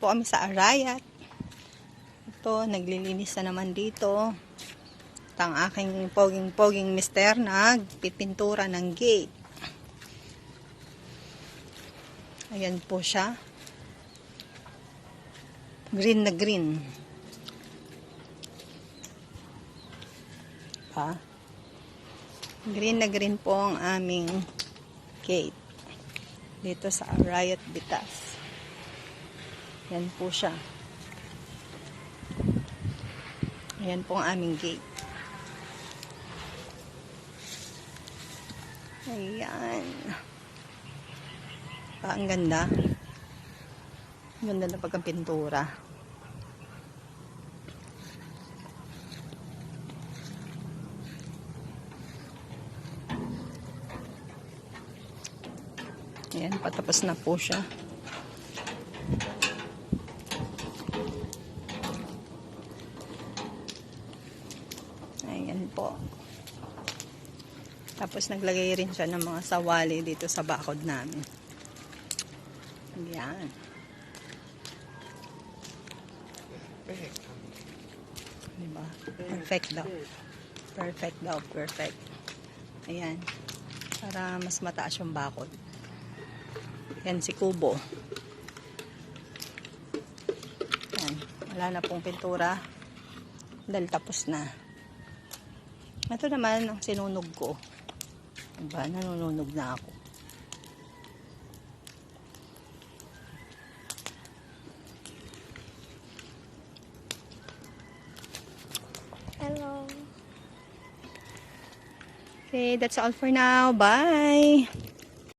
po kami sa Arayat. Ito, naglilinis na naman dito. At ang aking poging-poging mister nagpipintura ng gate. Ayan po siya. Green na green. Pa. Green na green po ang aming gate. Dito sa Arayat Bitas. Yan po siya. Ayan po ang aming gate. Ayan. Ah, ang ganda. Ang ganda na pagkapintura. Ayan, patapos na po siya. Ayan po. Tapos naglagay rin siya ng mga sawali dito sa bakod namin. Ayan. Diba? Perfect daw. Perfect daw. Perfect. Ayan. Para mas mataas yung bakod. Yan si Kubo. Yan. Wala na pong pintura. Dahil tapos na. Ito naman ang sinunog ko. Diba? Nanununog na ako. Hello. Okay, that's all for now. Bye!